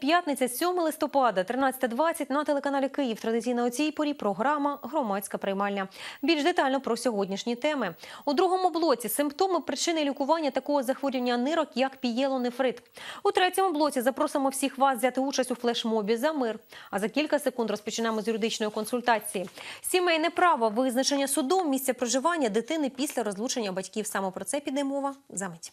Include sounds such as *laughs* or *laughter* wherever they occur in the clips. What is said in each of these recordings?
П'ятниця, 7 листопада, 13.20 на телеканалі Київ. Традиційно у цій порі програма Громадська приймальня. Більш детально про сьогоднішні теми. У другому блоці симптоми причини лікування такого захворювання нирок, як пієлонефрит. У третьому блоці запросимо всіх вас взяти участь у флешмобі за мир. А за кілька секунд розпочнемо з юридичної консультації. Сімейне право, визначення судом місця проживання дитини після розлучення батьків. Саме про це піде мова за мить.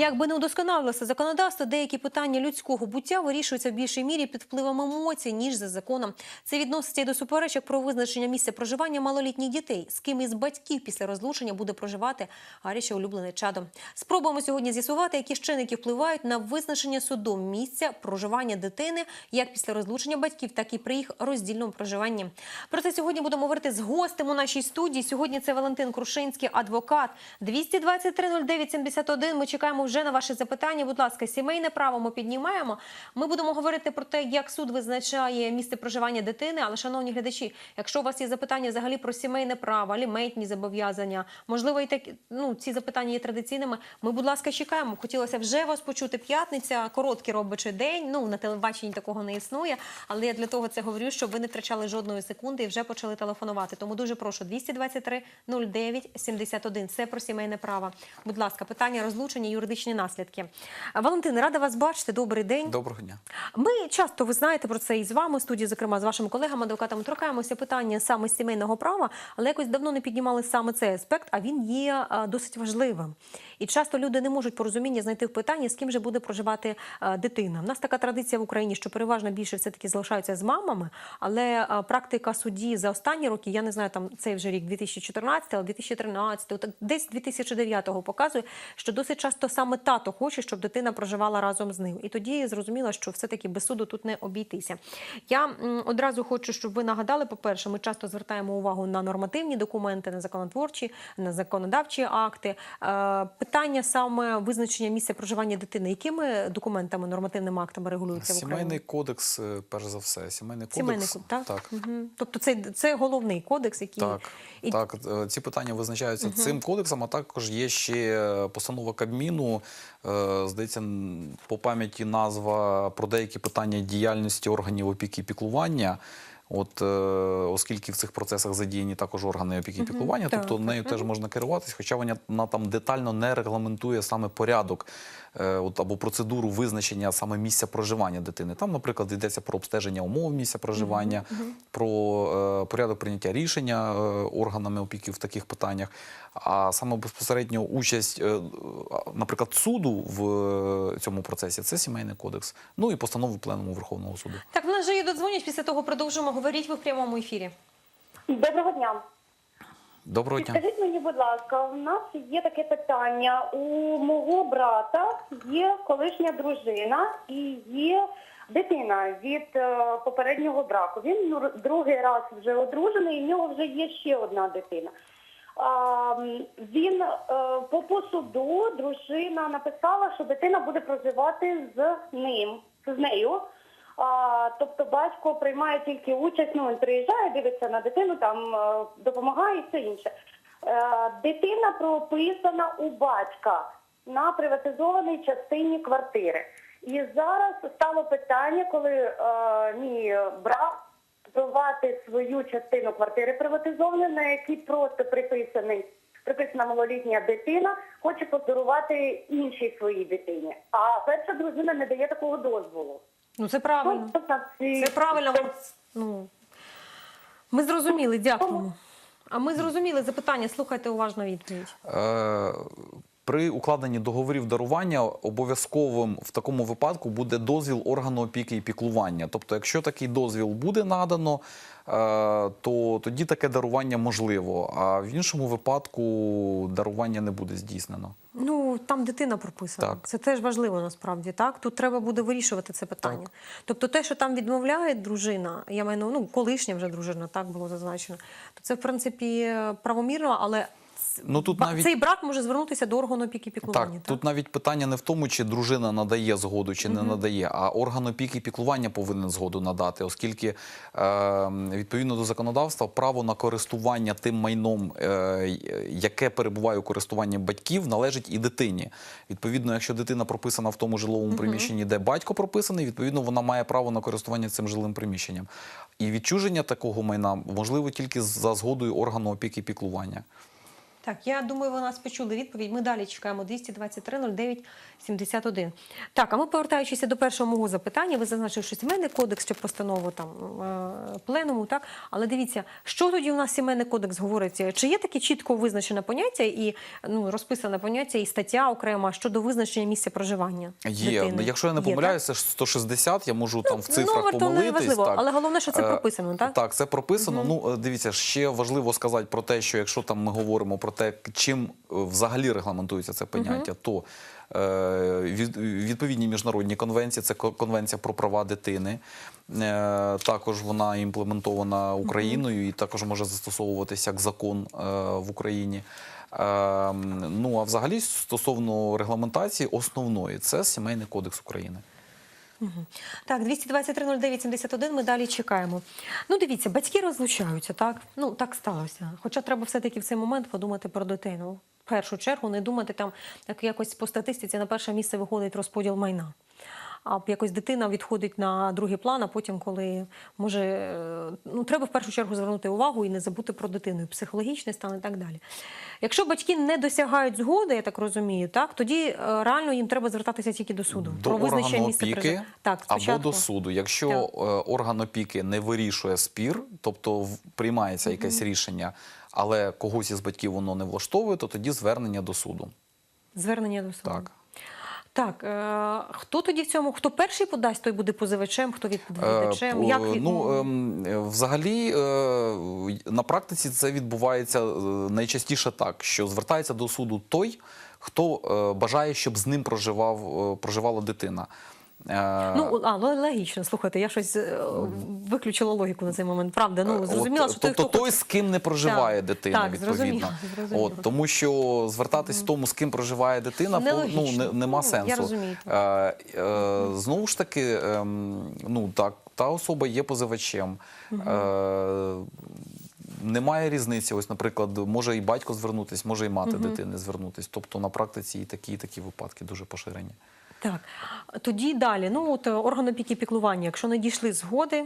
Якби не удосконалилося законодавство, деякі питання людського буття вирішуються в більшій мірі під впливом емоцій, ніж за законом. Це відноситься і до суперечок про визначення місця проживання малолітніх дітей, з ким із батьків після розлучення буде проживати Аріша улюблене чадо. Спробуємо сьогодні з'ясувати, які чинники впливають на визначення судом місця проживання дитини, як після розлучення батьків, так і при їх роздільному проживанні. Про це сьогодні будемо говорити з гостем у нашій студії. Сьогодні це Валентин Крушинський, адвокат. 223 09 71. Ми чекаємо вже на ваші запитання. Будь ласка, сімейне право ми піднімаємо. Ми будемо говорити про те, як суд визначає місце проживання дитини. Але, шановні глядачі, якщо у вас є запитання взагалі про сімейне право, аліментні зобов'язання, можливо, і такі ну ці запитання є традиційними. Ми, будь ласка, чекаємо. Хотілося вже вас почути. П'ятниця, короткий робочий день. Ну на телебаченні такого не існує. Але я для того це говорю, щоб ви не втрачали жодної секунди і вже почали телефонувати. Тому дуже прошу 223 09 71. Це про сімейне право. Будь ласка, питання розлучення, юридичні наслідки. А, Валентин, рада вас бачити. Добрий день. Доброго дня. Ми часто ви знаєте про це і з вами в студії, зокрема з вашими колегами, адвокатами, торкаємося питання саме сімейного права, але якось давно не піднімали саме цей аспект, а він є досить важливим. І часто люди не можуть порозуміння знайти в питанні, з ким же буде проживати дитина. У нас така традиція в Україні, що переважно більше все таки залишаються з мамами, але практика судді за останні роки, я не знаю, там цей вже рік 2014, але 2013, от десь 2009 показує, що досить часто саме тато хоче, щоб дитина проживала разом з ним. І тоді зрозуміло, що все-таки без суду тут не обійтися. Я одразу хочу, щоб ви нагадали, по-перше, ми часто звертаємо увагу на нормативні документи, на законотворчі, на законодавчі акти. Е, Питання саме визначення місця проживання дитини. Якими документами, нормативними актами регулюється в Україні? Сімейний кодекс, е, перш за все. Сімейний кодекс. Сімейний код, так? Так. Мгм. Тобто це, це головний кодекс, який Так, І- так, е, ці питання визначаються цим кодексом, а також є ще постанова Кабміну, е, здається, по пам'яті назва про деякі питання діяльності органів опіки і піклування. От, е, оскільки в цих процесах задіяні також органи опіки і піклування, тобто так, нею теж можна керуватись, хоча вона, там детально не регламентує саме порядок от, або процедуру визначення саме місця проживання дитини. Там, наприклад, йдеться про обстеження умов місця проживання, про е, порядок прийняття рішення е, органами опіки в таких питаннях. А саме безпосередньо участь, е, наприклад, суду в е, цьому процесі це сімейний кодекс. Ну і постанови Пленуму Верховного суду. Так, в нас же є додзвонять, після того продовжимо. Говоріть ви в прямому ефірі. Доброго дня. Доброго дня. Скажіть мені, будь ласка, у нас є таке питання. У мого брата є колишня дружина і є дитина від е, попереднього браку. Він ну, другий раз вже одружений, і в нього вже є ще одна дитина. Він е, по, по суду дружина написала, що дитина буде проживати з ним, з нею. А, тобто батько приймає тільки участь, ну він приїжджає, дивиться на дитину, там е, допомагає і все інше. Е, дитина прописана у батька на приватизованій частині квартири. І зараз стало питання, коли е, мій брат здавати свою частину квартири приватизованої, на якій просто приписаний приписана малолітня дитина, хоче подарувати іншій своїй дитині. А перша дружина не дає такого дозволу. Ну це правильно. Ну, Це правильно. Ну, ми зрозуміли, дякуємо. А ми зрозуміли запитання, слухайте уважно відповідь. Е, При укладенні договорів дарування обов'язковим в такому випадку буде дозвіл органу опіки і піклування. Тобто, якщо такий дозвіл буде надано, е, то тоді таке дарування можливо. А в іншому випадку дарування не буде здійснено. Ну там дитина прописана. Так. Це теж важливо насправді. Так тут треба буде вирішувати це питання. Так. Тобто, те, що там відмовляє дружина, я маю ну колишня вже дружина, так було зазначено. То це в принципі правомірно, але Ну, тут навіть- цей брак може звернутися до органу опіки піклування. Так, тут навіть питання не в тому, чи дружина надає згоду, чи не надає, а орган опіки піклування повинен згоду надати, оскільки е, відповідно до законодавства право на користування тим майном, е, яке перебуває у користуванні батьків, належить і дитині. Відповідно, якщо дитина прописана в тому жилому приміщенні, де батько прописаний, відповідно вона має право на користування цим жилим приміщенням. І відчуження такого майна можливо тільки за згодою органу опіки піклування. Так, я думаю, ви нас почули відповідь. Ми далі чекаємо 223 09 71. Так, а ми повертаючися до першого мого запитання, ви зазначили, що сімейний кодекс чи постанову там е, пленуму, так? Але дивіться, що тоді у нас сімейний кодекс говорить? Чи є таке чітко визначене поняття і ну, розписане поняття і стаття окрема щодо визначення місця проживання? Є. дитини? Якщо я не помиляюся, ж 160, я можу там в цифрах номер то не важливо, так. але головне, що це Е, прописано, так? Так, це прописано. Ну, е, дивіться, ще важливо сказати про те, що якщо там ми говоримо про те, чим е, взагалі регламентується це поняття, то е, відповідні міжнародні конвенції, це конвенція про права дитини. Е, Також вона імплементована Україною і також може застосовуватися як закон в Україні. Е, Ну а взагалі стосовно регламентації основної, це сімейний кодекс України. Так, 223-09-71 ми далі чекаємо. Ну, дивіться, батьки розлучаються, так? Ну, так сталося. Хоча треба все-таки в цей момент подумати про дитину. В першу чергу не думати там, як якось по статистиці на перше місце виходить розподіл майна. А якось дитина відходить на другий план, а потім, коли може, е, ну треба в першу чергу звернути увагу і не забути про дитину, і психологічний стан і так далі. Якщо батьки не досягають згоди, я так розумію, так тоді е, реально їм треба звертатися тільки до суду До органу місця опіки. Так, або до суду. Якщо Так. е, орган опіки не вирішує спір, тобто приймається якесь рішення, але когось із батьків воно не влаштовує, то тоді звернення до суду. Звернення до суду. Так. Так, е, хто тоді в цьому? Хто перший подасть, той буде позивачем, хто відповідачем? Е Як від- ну, е, взагалі, е, на практиці це відбувається е, найчастіше так, що звертається до суду той, хто е, бажає, щоб з ним проживав, е, проживала дитина. Е, Ну, а, ну, логічно, слухайте, я щось е, виключила логіку на цей момент. Правда, ну, зрозуміла, От, що той, тобто хто той, з ким не проживає Так, дитина, так, відповідно. зрозуміло, зрозуміло. От, тому що звертатись в тому, з ким проживає дитина, по- ну, не, нема Ну, сенсу. я розумію. Е, е, знову ж таки, ем, ну так, та особа є позивачем. Е, немає різниці. Ось, наприклад, може і батько звернутись, може і мати дитини звернутись. Тобто на практиці і такі, і такі випадки дуже поширені. Так, тоді далі. Ну, от е, орган опіки піклування, якщо не дійшли згоди.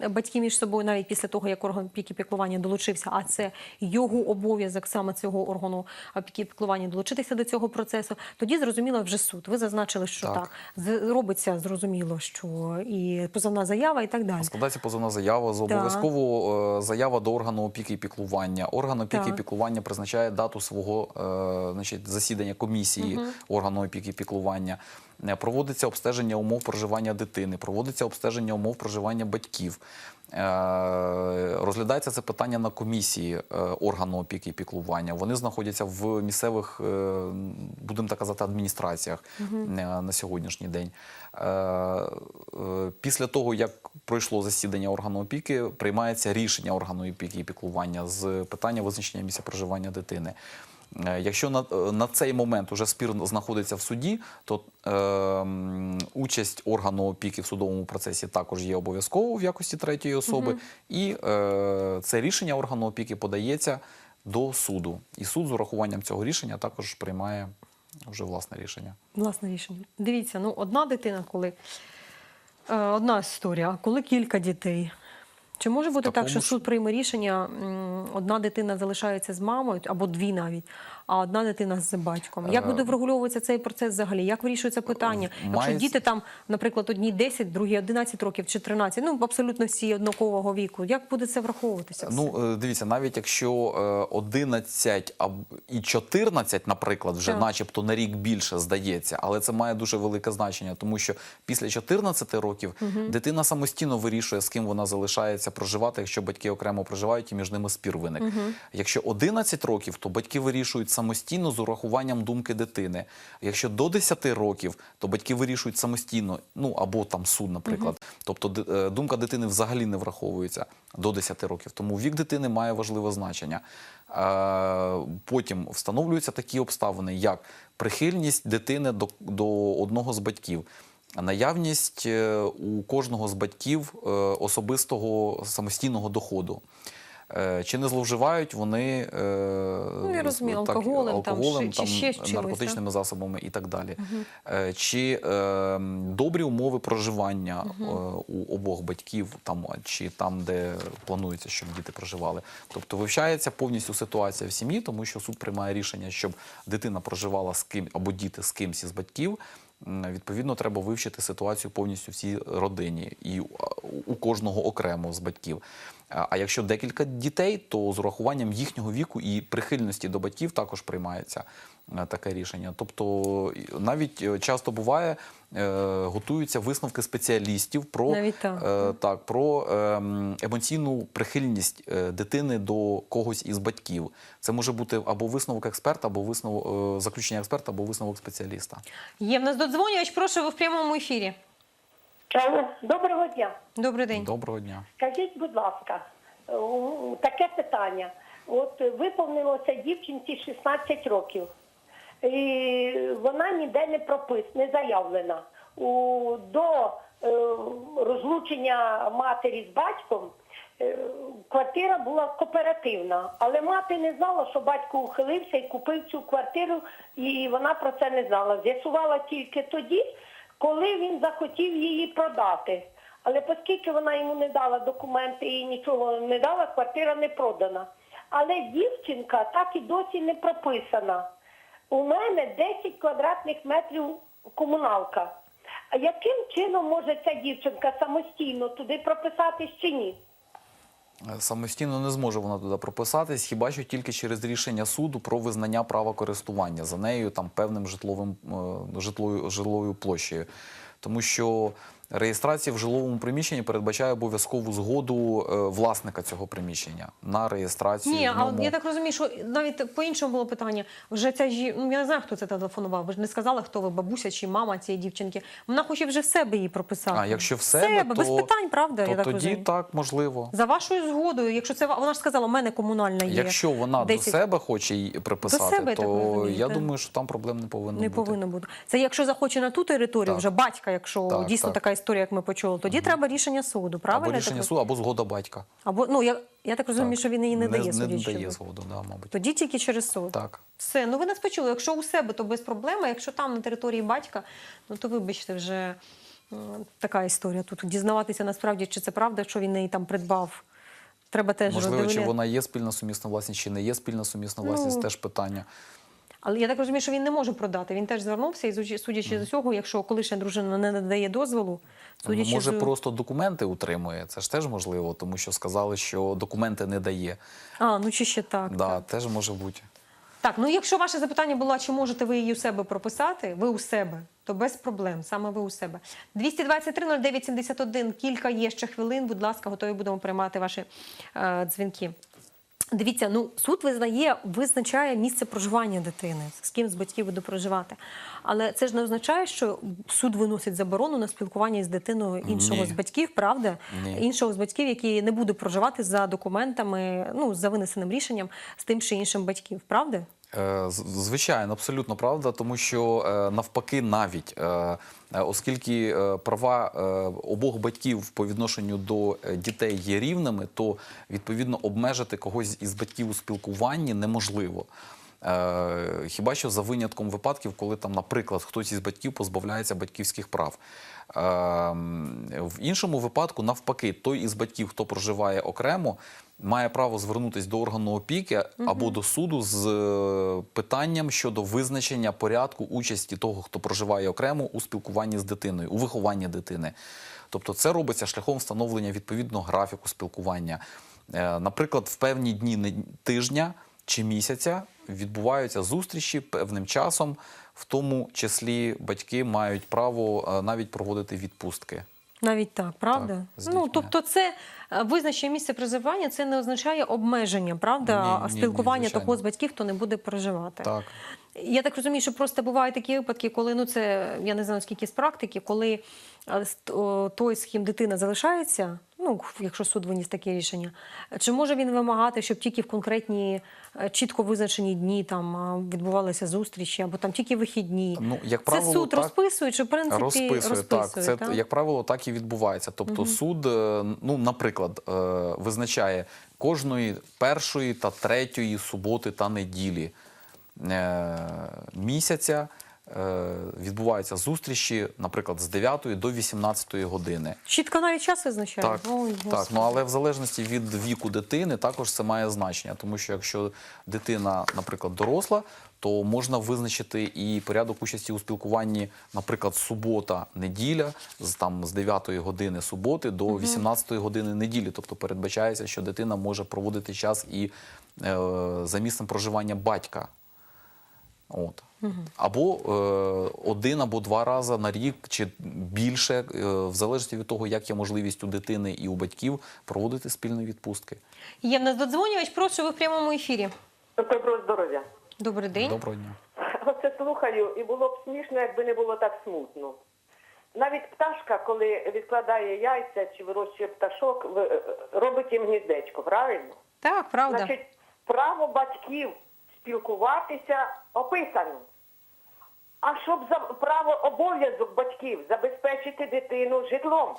е, Батьки між собою навіть після того, як орган опіки і піклування долучився, а це його обов'язок саме цього органу опіки піклування долучитися до цього процесу. Тоді зрозуміло вже суд. Ви зазначили, що так, Так. Робиться зрозуміло, що і позовна заява, і так далі. Складається позовна заява з обов'язково е, заява до органу опіки і піклування. Орган опіки і піклування призначає дату свого значить, засідання комісії органу опіки і піклування. Е, Проводиться обстеження умов проживання дитини, проводиться обстеження умов проживання батьків. Е, Розглядається це питання на комісії е, органу опіки і піклування. Вони знаходяться в місцевих, будемо так казати, адміністраціях е, на сьогоднішній день. Після того, як пройшло засідання органу опіки, приймається рішення органу опіки і піклування з питання визначення місця проживання дитини. Е, Якщо на, е, на цей момент уже спір знаходиться в суді, то е, участь органу опіки в судовому процесі також є обов'язково в якості третьої особи, і е, це рішення органу опіки подається до суду. І суд з урахуванням цього рішення також приймає вже власне рішення. Власне рішення. Дивіться, ну одна дитина, коли е, одна історія, а коли кілька дітей. Чи може бути так, що суд прийме рішення, одна дитина залишається з мамою, або дві навіть, а одна дитина з батьком? Як Е, буде врегульовуватися цей процес взагалі? Як вирішується питання? Якщо діти там, наприклад, одні 10, другі 11 років чи 13, ну абсолютно всі однакового віку, як буде це враховуватися? Ну, е, дивіться, навіть якщо е, 11 і 14, наприклад, вже Так. начебто на рік більше здається, але це має дуже велике значення, тому що після 14 років дитина самостійно вирішує, з ким вона залишається проживати, якщо батьки окремо проживають і між ними спір виник. Якщо 11 років, то батьки вирішують, самостійно з урахуванням думки дитини. Якщо до 10 років, то батьки вирішують самостійно, ну або там суд, наприклад. Тобто е, думка дитини взагалі не враховується до 10 років. Тому вік дитини має важливе значення. Е, Потім встановлюються такі обставини, як прихильність дитини до, до одного з батьків. Наявність е, у кожного з батьків особистого самостійного доходу. Е, Чи не зловживають вони е, Ну, я розумію, алкоголем там, алкоголем, чи- чи ще чимось, наркотичними засобами і так далі. Е, Чи е, добрі умови проживання е, у обох батьків, там, чи там, де планується, щоб діти проживали. Тобто вивчається повністю ситуація в сім'ї, тому що суд приймає рішення, щоб дитина проживала з ким або діти з кимсь із батьків. Відповідно, треба вивчити ситуацію повністю в цій родині і у кожного окремо з батьків. А якщо декілька дітей, то з урахуванням їхнього віку і прихильності до батьків також приймається е, таке рішення. Тобто навіть е, часто буває, е, готуються висновки спеціалістів про, так. так, про ем, емоційну прихильність дитини до когось із батьків. Це може бути або висновок експерта, або висновок заключення експерта, або висновок спеціаліста. Є в нас додзвонювач, прошу ви в прямому ефірі. Алло, Доброго дня. Добрий день. Доброго дня. Скажіть, будь ласка, таке питання. От виповнилося дівчинці 16 років. І вона ніде не пропис, не заявлена. У, до е, розлучення матері з батьком е, квартира була кооперативна, але мати не знала, що батько ухилився і купив цю квартиру, і вона про це не знала. З'ясувала тільки тоді, коли він захотів її продати. Але оскільки вона йому не дала документи і нічого не дала, квартира не продана. Але дівчинка так і досі не прописана. У мене 10 квадратних метрів комуналка. А яким чином може ця дівчинка самостійно туди прописатись чи ні? Самостійно не зможе вона туди прописатись, хіба що тільки через рішення суду про визнання права користування за нею там певним житловим е, житлою, житловою площею. Тому що реєстрація в жиловому приміщенні передбачає обов'язкову згоду е, власника цього приміщення на реєстрацію. Ні, а я так розумію, що навіть по-іншому було питання. Вже ця жі... ну я не знаю, хто це телефонував. Ви ж не сказали, хто ви, бабуся чи мама цієї дівчинки. Вона хоче вже в себе її прописати. А якщо в себе, то, без питань, правда? то я так тоді розумію. так можливо. За вашою згодою, якщо це вона ж сказала, у мене комунальна є. Якщо вона 10. до себе хоче її приписати, себе, то розумію, я так. думаю, що там проблем не повинно Не бути. повинно бути. Це якщо захоче на ту територію, Так. вже батька, якщо Так, дійсно так. така історія, як ми почули, тоді треба рішення суду, правильно? Або рішення суду, або згода батька. Або ну я, я так розумію, Так. що він її не, дає Не судячи. дає згоду, да, мабуть. Тоді тільки через суд. Так. Все, ну ви нас почули. Якщо у себе, то без проблем. Якщо там на території батька, ну то вибачте, вже така історія. Тут дізнаватися насправді, чи це правда, що він неї там придбав. Треба теж Можливо, чи вона є спільна сумісна власність, чи не є спільна сумісна Ну, власність, теж питання. Але я так розумію, що він не може продати. Він теж звернувся, і судячи з цього, якщо колишня дружина не надає дозволу, судячи Може, з... просто документи утримує. Це ж теж можливо, тому що сказали, що документи не дає. А, ну чи ще так. да, теж може бути. Так, ну якщо ваше запитання було, чи можете ви її у себе прописати, ви у себе, то без проблем, саме ви у себе. 223 09 71, кілька є ще хвилин, будь ласка, готові будемо приймати ваші е, дзвінки. Дивіться, ну суд визнає, визначає місце проживання дитини, з ким з батьків буде проживати. Але це ж не означає, що суд виносить заборону на спілкування з дитиною іншого Ні. з батьків, правда? Ні. Іншого з батьків, який не буде проживати за документами, ну за винесеним рішенням з тим чи іншим батьків, правда? Е, Звичайно, абсолютно правда, тому що е, навпаки, навіть е, оскільки права обох батьків по відношенню до дітей є рівними, то відповідно обмежити когось із батьків у спілкуванні неможливо. Хіба що за винятком випадків, коли там, наприклад, хтось із батьків позбавляється батьківських прав. Е, В іншому випадку, навпаки, той із батьків, хто проживає окремо, має право звернутися до органу опіки або до суду з е, питанням щодо визначення порядку участі того, хто проживає окремо у спілкуванні з дитиною, у вихованні дитини. Тобто це робиться шляхом встановлення відповідного графіку спілкування. Е, Наприклад, в певні дні тижня чи місяця відбуваються зустрічі певним часом, в тому числі батьки мають право е, навіть проводити відпустки. Навіть так, правда? Так, ну, тобто, це е, визначення місце проживання, це не означає обмеження, правда, Ні, ні, ні, спілкування звичайно. того з батьків, хто не буде проживати. Так. Я так розумію, що просто бувають такі випадки, коли ну це я не знаю скільки з практики, коли е, той, з ким дитина залишається, ну якщо суд виніс таке рішення, чи може він вимагати, щоб тільки в конкретні е, чітко визначені дні там е, відбувалися зустрічі, або там тільки вихідні? Ну, як це суд так. розписує, чи в принципі Розписує, так. Це, так? як правило, так і відбувається. Тобто суд, е, ну, наприклад, визначає кожної першої та третьої суботи та неділі місяця відбуваються зустрічі, наприклад, з 9 до 18 години. Чітко навіть час визначає. Так, Ой, так, ну але в залежності від віку дитини також це має значення, тому що якщо дитина, наприклад, доросла, то можна визначити і порядок участі у спілкуванні, наприклад, субота, неділя, з там з 9 години суботи до 18 години неділі. Тобто передбачається, що дитина може проводити час і е, за місцем проживання батька. От. Або е, один або два рази на рік, чи більше, е, в залежності від того, як є можливість у дитини і у батьків проводити спільні відпустки. Є в нас додзвонювач, прошу ви в прямому ефірі. Доброго здоров'я. Добрий день. Доброго дня. Оце слухаю, і було б смішно, якби не було так смутно. Навіть пташка, коли відкладає яйця чи вирощує пташок, е, робить їм гніздечко, правильно? Так, правда. Значить, право батьків спілкуватися описано. А щоб за право обов'язок батьків забезпечити дитину житлом.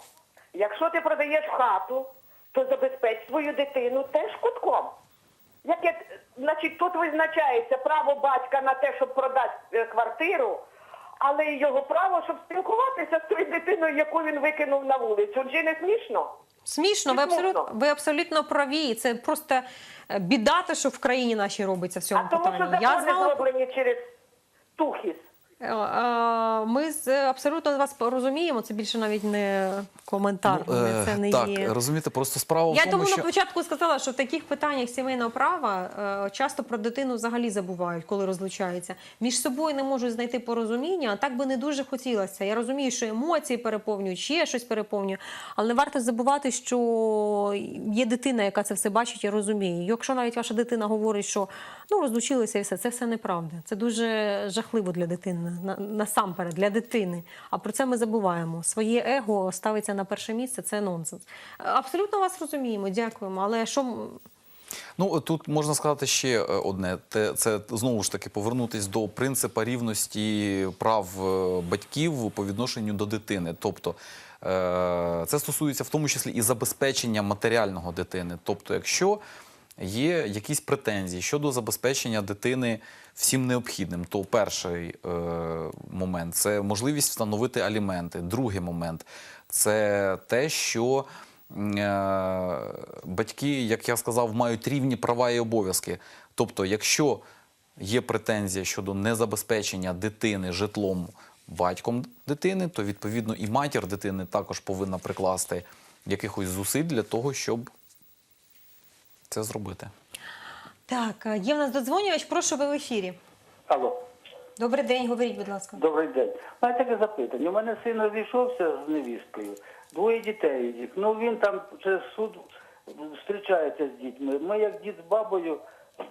Якщо ти продаєш хату, то забезпеч свою дитину теж кутком. Яке, значить, тут визначається право батька на те, щоб продати е, квартиру, але й його право, щоб спілкуватися з тою дитиною, яку він викинув на вулицю. Чи не смішно? Смішно, ви абсолютно, ви абсолютно праві. Це просто е, біда, те, що в країні нашій робиться в цьому А тому, що питанні. Я з закони зроблені через тухіс. Е, ми з е, абсолютно вас розуміємо. Це більше навіть не коментар. Ну, е, це не так, є. розумієте, просто справа в Я тому, тому що на початку сказала, що в таких питаннях сімейного права е, часто про дитину взагалі забувають, коли розлучаються. Між собою не можуть знайти порозуміння, а так би не дуже хотілося. Я розумію, що емоції переповнюють, ще щось переповнює, але не варто забувати, що є дитина, яка це все бачить і розуміє. Якщо навіть ваша дитина говорить, що ну розлучилися і все, це все неправда. Це дуже жахливо для дитини, насамперед для дитини. А про це ми забуваємо. Своє его ставиться на перше місце. Це нонсенс. Абсолютно вас розуміємо, дякуємо. Але що Ну тут можна сказати ще е, одне. Це знову ж таки повернутись до принципа рівності прав е, батьків по відношенню до дитини. Тобто е, це стосується в тому числі і забезпечення матеріального дитини. Тобто, якщо є якісь претензії щодо забезпечення дитини всім необхідним, то перший е, момент це можливість встановити аліменти. Другий момент це те, що е, батьки, як я сказав, мають рівні права і обов'язки. Тобто, якщо є претензія щодо незабезпечення дитини житлом батьком дитини, то відповідно і матір дитини також повинна прикласти якихось зусиль для того, щоб це зробити. так, е, є в нас додзвонювач, прошу ви в ефірі. Алло, Добрий день, говоріть, будь ласка. добрий день. У мене таке запитання. У мене син розійшовся з невісткою, двоє дітей. у них. Ну він там через суд зустрічається з дітьми. Ми як дід з бабою,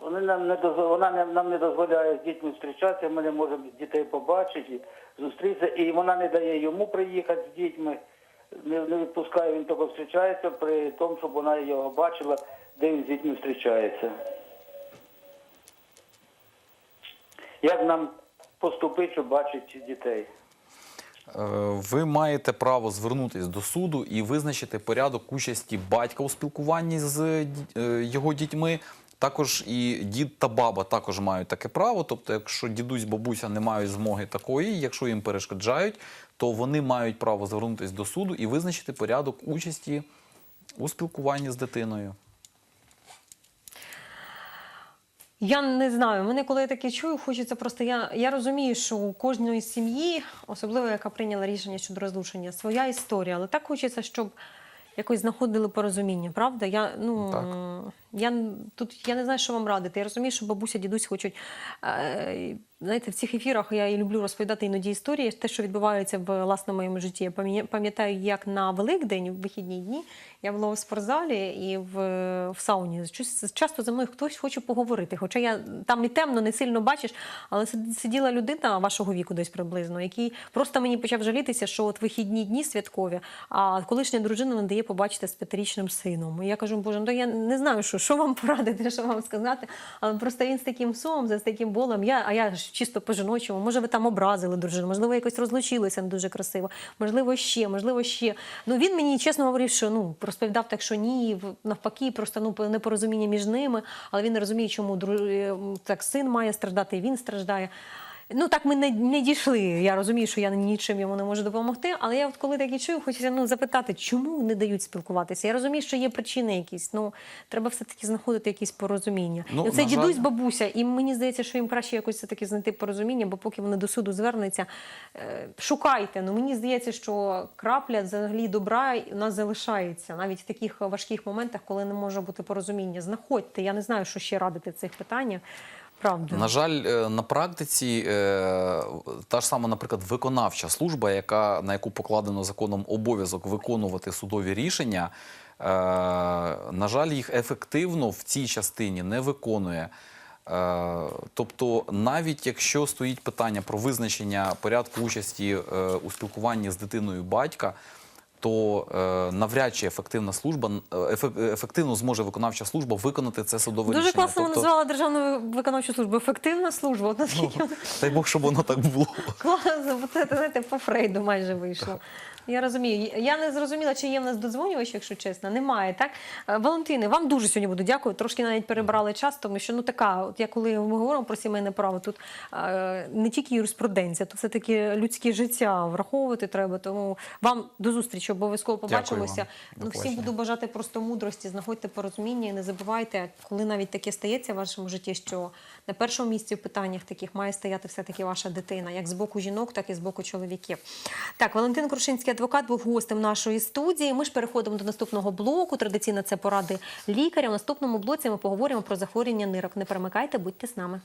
вони нам не дозволяє, вона не- нам не дозволяє з дітьми зустрічатися, ми не можемо дітей побачити, зустрітися, і вона не дає йому приїхати з дітьми. Не, не відпускає, він тільки зустрічається при тому, щоб вона його бачила, де він з дітьми зустрічається. Як нам поступити, щоб бачити дітей? Е, Ви маєте право звернутися до суду і визначити порядок участі батька у спілкуванні з е, його дітьми. Також і дід та баба також мають таке право. Тобто, якщо дідусь, бабуся не мають змоги такої, якщо їм перешкоджають, то вони мають право звернутися до суду і визначити порядок участі у спілкуванні з дитиною. Я не знаю. Мене коли я таке чую, хочеться просто. Я, я розумію, що у кожної сім'ї, особливо яка прийняла рішення щодо розлучення, своя історія, але так хочеться, щоб якось знаходили порозуміння, правда? Я ну Так. я тут я не знаю, що вам радити. Я розумію, що бабуся, дідусь хочуть е, Знаєте, в цих ефірах я і люблю розповідати іноді історії, те, що відбувається в власному моєму житті. Я пам'ятаю, як на Великдень, в вихідні дні, я була у спортзалі і в, в сауні. Часто за мною хтось хоче поговорити. Хоча я там і темно, не сильно бачиш, але сиділа людина вашого віку десь приблизно, який просто мені почав жалітися, що от вихідні дні святкові, а колишня дружина не дає побачити з п'ятирічним сином. І я кажу, боже, ну я не знаю, що, що вам порадити, що вам сказати. Але просто він з таким сумом, з таким болем. Я, а я ж чисто по-жіночому. Може, ви там образили дружину, можливо, якось розлучилися не дуже красиво, можливо, ще, можливо, ще. Ну він мені чесно говорив, що ну розповідав так, що ні, навпаки, просто ну непорозуміння між ними, але він не розуміє, чому е, так син має страждати, і він страждає. Ну так ми не, не дійшли. Я розумію, що я нічим йому не можу допомогти. Але я от коли таке чую, хочеться ну, запитати, чому не дають спілкуватися. Я розумію, що є причини якісь. Ну треба все-таки знаходити якісь порозуміння. Ну, і жаль- дідусь, бабуся, і мені здається, що їм краще якось все-таки знайти порозуміння, бо поки вони до суду звернуться, е, шукайте. Ну мені здається, що крапля взагалі добра у нас залишається навіть в таких важких моментах, коли не може бути порозуміння. Знаходьте. Я не знаю, що ще радити в цих питаннях. Правда. На жаль, е, на практиці е, та ж сама, наприклад, виконавча служба, яка, на яку покладено законом обов'язок виконувати судові рішення, е, на жаль, їх ефективно в цій частині не виконує. Тобто, навіть якщо стоїть питання про визначення порядку участі у спілкуванні з дитиною батька, то е, навряд чи ефективна служба е, ефе- ефективно зможе виконавча служба виконати це судове Дуже рішення. класно Тобто, назвала державну виконавчу службу. Ефективна служба. От наскільки вона Дай Бог, щоб воно так було. *laughs* класно, бо це знаєте, по Фрейду майже вийшло. Я розумію. Я не зрозуміла, чи є в нас додзвонювач, якщо чесно. Немає, так? Е, Валентине, вам дуже сьогодні буду дякую. Трошки навіть перебрали час, тому що ну така, от я коли ми говоримо про сімейне право, тут е, не тільки юриспруденція, тут все-таки людське життя враховувати треба. Тому вам до зустрічі обов'язково побачимося. Ну, всім буду бажати просто мудрості, знаходьте порозуміння і не забувайте, коли навіть таке стається в вашому житті, що на першому місці в питаннях таких має стояти все-таки ваша дитина, як з боку жінок, так і з боку чоловіків. Так, Валентин Крушинський адвокат був гостем нашої студії. Ми ж переходимо до наступного блоку. Традиційно це поради лікаря. В наступному блоці ми поговоримо про захворювання нирок. Не перемикайте, будьте з нами.